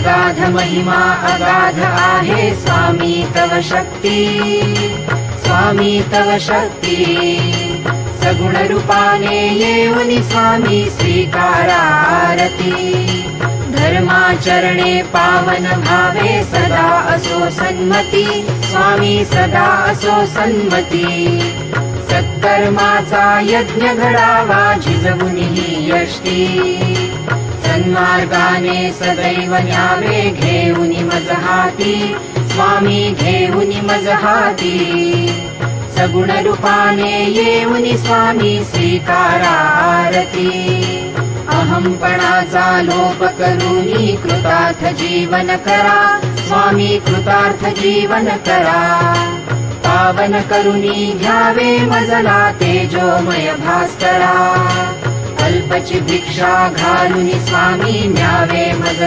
अगाध महिमा अगाध आहे स्वामी तव शक्ती। स्वामी तव शक्ती। सगुण रूपाने येऊनी स्वामी स्वीकारारती। धर्माचरणे पावन भावे सदा असो सन्मती। स्वामी सदा असो सन्मती। सत्कर्माचा यज्ञ घडावा झिजवुनी ही यष्टी सन्मार्गाने सदैव न्यावे घेऊनी मज हाती स्वामी घेऊनी मज हाती सगुण रूपाने येऊनी स्वामी स्वीकारारती। अहंपणाचा लोप करूनी कृतार्थ जीवन करा। स्वामी कृतार्थ जीवन करा। पावन करुणी घ्यावे मजला तेजोमय भास्करा अल्पची भिक्षा घालून स्वामी न्यावे मज